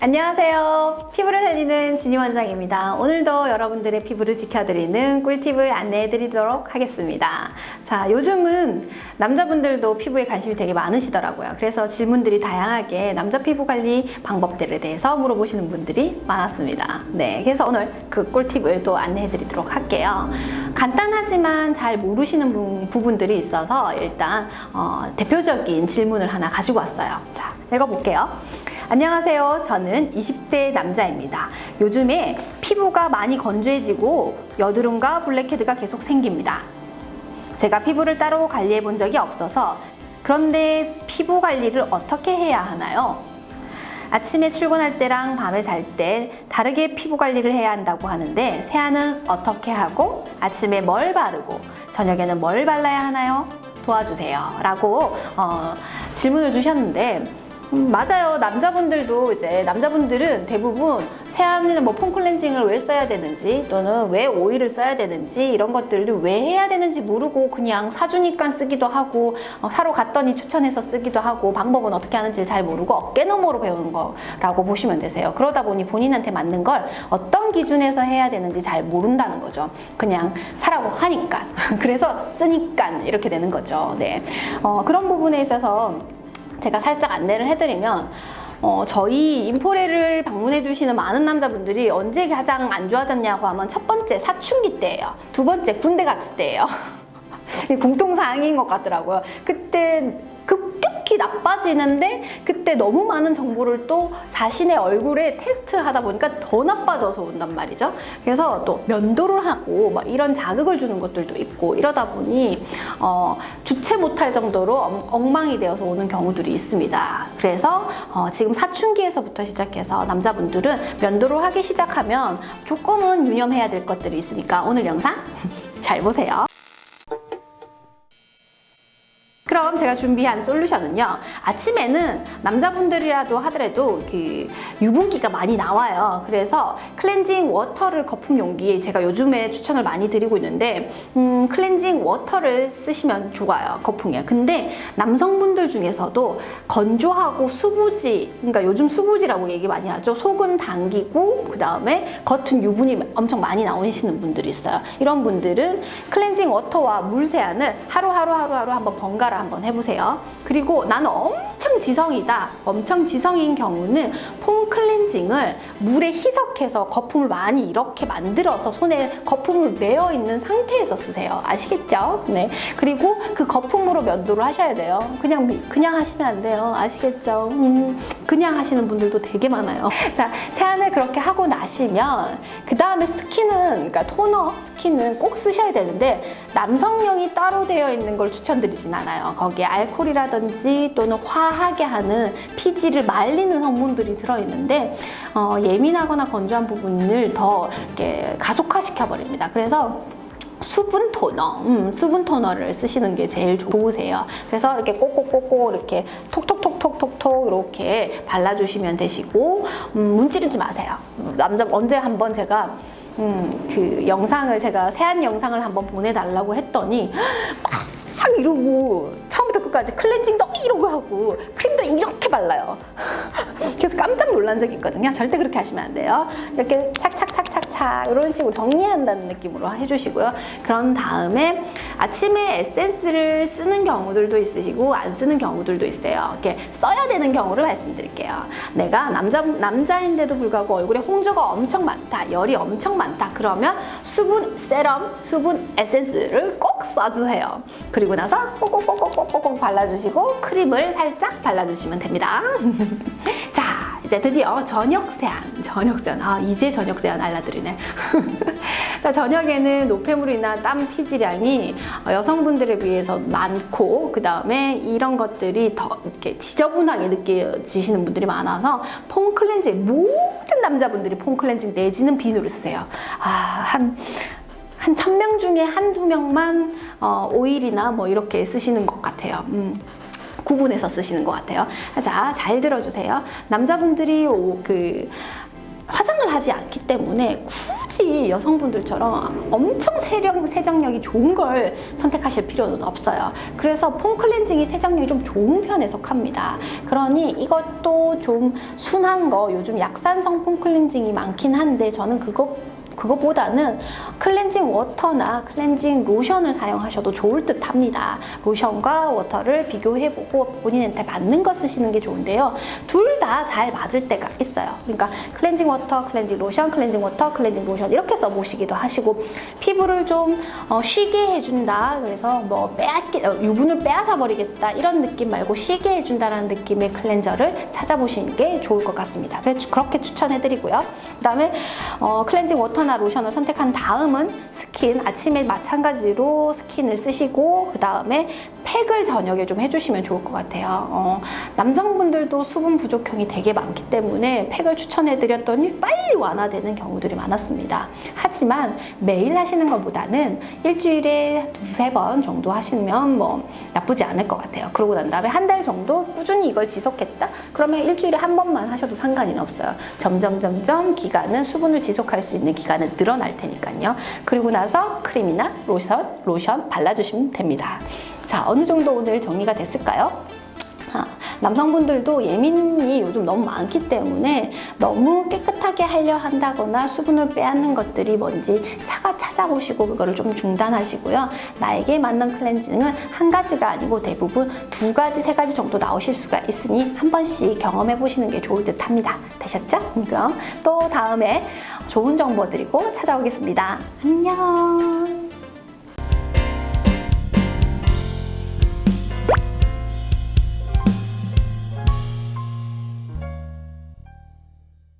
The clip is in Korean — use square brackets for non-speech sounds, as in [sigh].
안녕하세요. 피부를 살리는 진희 원장입니다. 오늘도 여러분들의 피부를 지켜드리는 꿀팁을 안내해드리도록 하겠습니다. 자, 요즘은 남자분들도 피부에 관심이 되게 많으시더라고요. 그래서 질문들이 다양하게 남자 피부 관리 방법들에 대해서 물어보시는 분들이 많았습니다. 네, 그래서 오늘 그 꿀팁을 또 안내해드리도록 할게요. 간단하지만 잘 모르시는 부- 부분들이 있어서 일단 어, 대표적인 질문을 하나 가지고 왔어요. 자, 읽어볼게요. 안녕하세요. 저는 20대 남자입니다. 요즘에 피부가 많이 건조해지고 여드름과 블랙헤드가 계속 생깁니다. 제가 피부를 따로 관리해 본 적이 없어서 그런데 피부 관리를 어떻게 해야 하나요? 아침에 출근할 때랑 밤에 잘 때 다르게 피부 관리를 해야 한다고 하는데 세안은 어떻게 하고 아침에 뭘 바르고 저녁에는 뭘 발라야 하나요? 도와주세요. 라고 어, 질문을 주셨는데 음, 맞아요. 남자분들도 이제 남자분들은 대부분 세안이나 뭐 폼클렌징을 왜 써야 되는지 또는 왜 오일을 써야 되는지 이런 것들을 왜 해야 되는지 모르고 그냥 사주니까 쓰기도 하고 어, 사러 갔더니 추천해서 쓰기도 하고 방법은 어떻게 하는지를 잘 모르고 어깨너머로 배우는 거라고 보시면 되세요. 그러다 보니 본인한테 맞는 걸 어떤 기준에서 해야 되는지 잘 모른다는 거죠. 그냥 사라고 하니까 [laughs] 그래서 쓰니까 이렇게 되는 거죠. 네, 어, 그런 부분에 있어서. 제가 살짝 안내를 해드리면 어, 저희 인포레를 방문해 주시는 많은 남자분들이 언제 가장 안 좋아졌냐고 하면 첫 번째 사춘기 때예요. 두 번째 군대 갔을 때예요. [laughs] 공통사항인 것 같더라고요. 그때 급격히 나빠지는데 그때 너무 많은 정보를 또 자신의 얼굴에 테스트하다 보니까 더 나빠져서 온단 말이죠. 그래서 또 면도를 하고 막 이런 자극을 주는 것들도 있고 이러다 보니 어, 주체 못할 정도로 엉- 엉망이 되어서 오는 경우들이 있습니다. 그래서 어, 지금 사춘기에서부터 시작해서 남자분들은 면도를 하기 시작하면 조금은 유념해야 될 것들이 있으니까 오늘 영상 [laughs] 잘 보세요. 그럼 제가 준비한 솔루션은요. 아침에는 남자분들이라도 하더라도 그 유분기가 많이 나와요. 그래서 클렌징 워터를 거품 용기에 제가 요즘에 추천을 많이 드리고 있는데 음, 클렌징 워터를 쓰시면 좋아요. 거품이야. 근데 남성분들 중에서도 건조하고 수부지, 그러니까 요즘 수부지라고 얘기 많이 하죠. 속은 당기고 그 다음에 겉은 유분이 엄청 많이 나오시는 분들이 있어요. 이런 분들은 클렌징 워터와 물 세안을 하루 하루 하루 하루 한번 번갈아 한번 해보세요. 그리고 나는 엄청 지성이다. 엄청 지성인 경우는 폼 클렌징을 물에 희석해서 거품을 많이 이렇게 만들어서 손에 거품을 메어 있는 상태에서 쓰세요. 아시겠죠? 네. 그리고 그 거품으로 면도를 하셔야 돼요. 그냥 미- 그냥 하시면 안 돼요. 아시겠죠? 음, 그냥 하시는 분들도 되게 많아요. [laughs] 자, 세안을 그렇게 하고 나시면 그 다음에 스킨은 그러니까 토너 스킨은 꼭 쓰셔야 되는데 남성용이 따로 되어 있는 걸 추천드리진 않아요. 거기에 알코올이라든지 또는 화하게 하는 피지를 말리는 성분들이 들어 있는데 어, 예민하거나 건조한 부분을 더 이렇게 가속화시켜 버립니다. 그래서 수분 토너, 음, 수분 토너를 쓰시는 게 제일 좋으세요. 그래서 이렇게 꼭꼭꼭꼭 이렇게 톡톡톡톡톡톡 이렇게 발라주시면 되시고 음, 문지르지 마세요. 음, 남자 언제 한번 제가 음, 그 영상을 제가 세안 영상을 한번 보내달라고 했더니 [gasps] 막 이러고 끝까지 클렌징도 이러고 하고 크림도 이렇게 발라요. [laughs] 그래서 깜짝 놀란 적이 있거든요. 절대 그렇게 하시면 안 돼요. 이렇게 착착착착착 이런 식으로 정리한다는 느낌으로 해주시고요. 그런 다음에 아침에 에센스를 쓰는 경우들도 있으시고 안 쓰는 경우들도 있어요. 이렇게 써야 되는 경우를 말씀드릴게요. 내가 남자 남자인데도 불구하고 얼굴에 홍조가 엄청 많다, 열이 엄청 많다. 그러면 수분 세럼, 수분 에센스를 꼭 써주세요. 그리고 나서 꼭꼭꼭꼭꼭꼭 발라주시고 크림을 살짝 발라주시면 됩니다. [laughs] 자, 이제 드디어 저녁 세안, 저녁 세안. 아, 이제 저녁 세안 알려드리네. [laughs] 자, 저녁에는 노폐물이나 땀 피지량이 어, 여성분들에 비해서 많고, 그 다음에 이런 것들이 더 이렇게 지저분하게 느껴지시는 분들이 많아서 폼 클렌징, 모든 남자분들이 폼 클렌징 내지는 비누를 쓰세요. 아, 한, 한 천 명 중에 한두 명만 어, 오일이나 뭐 이렇게 쓰시는 것 같아요. 음. 구분해서 쓰시는 것 같아요. 자, 잘 들어주세요. 남자분들이 오, 그 화장을 하지 않기 때문에 굳이 여성분들처럼 엄청 세력, 세정력이 좋은 걸 선택하실 필요는 없어요. 그래서 폼 클렌징이 세정력이 좀 좋은 편에 속합니다. 그러니 이것도 좀 순한 거 요즘 약산성 폼 클렌징이 많긴 한데 저는 그거 그거보다는 클렌징 워터나 클렌징 로션을 사용하셔도 좋을 듯 합니다. 로션과 워터를 비교해보고 본인한테 맞는 거 쓰시는 게 좋은데요. 둘 다 잘 맞을 때가 있어요. 그러니까 클렌징 워터, 클렌징 로션, 클렌징 워터, 클렌징 로션 이렇게 써보시기도 하시고 피부를 좀 어, 쉬게 해준다. 그래서 뭐 빼앗기, 어, 유분을 빼앗아 버리겠다 이런 느낌 말고 쉬게 해준다라는 느낌의 클렌저를 찾아보시는 게 좋을 것 같습니다. 그렇게 추천해드리고요. 그다음에 어, 클렌징 워터 나 로션을 선택한 다음은 스킨 아침에 마찬가지로 스킨을 쓰시고 그 다음에 팩을 저녁에 좀 해주시면 좋을 것 같아요. 어, 남성분들도 수분 부족형이 되게 많기 때문에 팩을 추천해드렸더니 빨리 완화되는 경우들이 많았습니다. 하지만 매일 하시는 것보다는 일주일에 두세 번 정도 하시면 뭐 나쁘지 않을 것 같아요. 그러고 난 다음에 한 달 정도 꾸준히 이걸 지속했다? 그러면 일주일에 한 번만 하셔도 상관이 없어요. 점점 점점 기간은 수분을 지속할 수 있는 기간은 늘어날 테니까요. 그리고 나서 크림이나 로션, 로션 발라주시면 됩니다. 자, 어느 정도 오늘 정리가 됐을까요? 아, 남성분들도 예민이 요즘 너무 많기 때문에 너무 깨끗하게 하려 한다거나 수분을 빼앗는 것들이 뭔지 차가 찾아보시고 그거를 좀 중단하시고요. 나에게 맞는 클렌징은 한 가지가 아니고 대부분 두 가지, 세 가지 정도 나오실 수가 있으니 한 번씩 경험해 보시는 게 좋을 듯 합니다. 되셨죠? 음, 그럼 또 다음에 좋은 정보 드리고 찾아오겠습니다. 안녕!